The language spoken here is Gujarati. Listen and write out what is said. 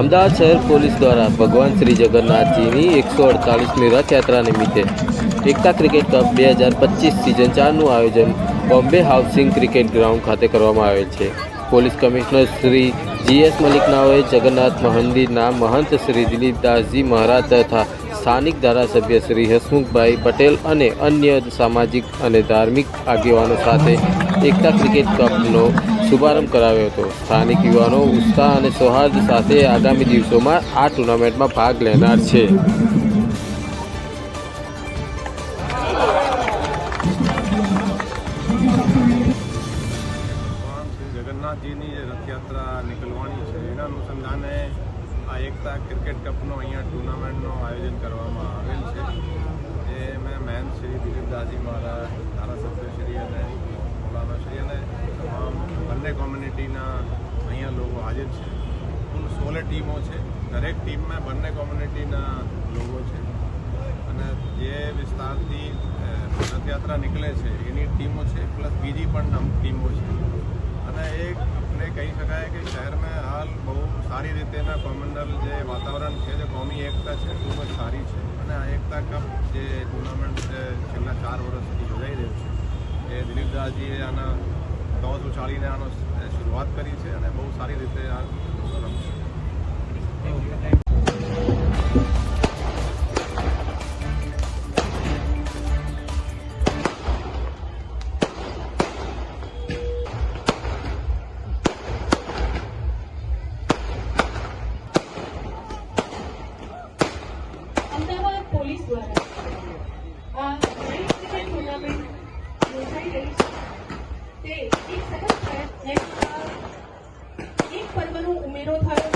અમદાવાદ શહેર પોલીસ દ્વારા ભગવાન શ્રી જગન્નાથજીની એકસો અડતાલીસમી રથયાત્રા નિમિત્તે એકતા ક્રિકેટ કપ બે હજાર પચીસ સિઝન ચારનું આયોજન બોમ્બે હાઉસિંગ ક્રિકેટ ગ્રાઉન્ડ ખાતે કરવામાં આવેલ છે. પોલીસ કમિશનર શ્રી જીએસ મલિકનાઓએ જગન્નાથ મંદિરના મહંત શ્રી દિલીપદાસજી મહારાજ તથા સ્થાનિક ધારાસભ્ય શ્રી હસમુખભાઈ પટેલ અને અન્ય સામાજિક અને ધાર્મિક આગેવાનો સાથે એકતા ક્રિકેટ કપનો શુભારંભ કરાવ્યો હતો. સ્થાનિક યુવાનો ઉત્સાહ અને સૌહાર્દ સાથે આગામી દિવસોમાં આ ટુર્નામેન્ટમાં ભાગ લેનાર છે. જગન્નાથજીની જે રથયાત્રા નીકળવાની છે, એના અનુસંધાને આ એકતા ક્રિકેટ કપનો અહીંયા ટુર્નામેન્ટનું આયોજન કરવામાં આવેલ છે. એ મેં મહેન શ્રી દિલીપદાસજી મહારાજ ધારાસભ્ય શ્રી અને મૌલાના શ્રી અને તમામ બંને કોમ્યુનિટીના અહીંયા લોકો હાજર છે. કુલ સોળ ટીમો છે. દરેક ટીમમાં બંને કોમ્યુનિટીના લોકો છે. અને જે વિસ્તારથી રથયાત્રા નીકળે છે, એની ટીમો છે, પ્લસ બીજી પણ અમુક ટીમો છે. અને એક આપણે કહી શકાય કે શહેરમાં હાલ બહુ સારી રીતેના કોમ્યુનલ જે વાતાવરણ છે, જે કોમી એકતા છે, ખૂબ જ સારી છે. અને આ એકતા કપ જે ટુર્નામેન્ટ છેલ્લા ચાર વર્ષથી યોજાઈ રહ્યું છે. એ દિલીપદાસજીએ આના ટોસ ઉછાળીને આનો શરૂઆત કરી છે અને બહુ સારી રીતે આ રમશે પોલીસ દ્વારા વિરોધ થયો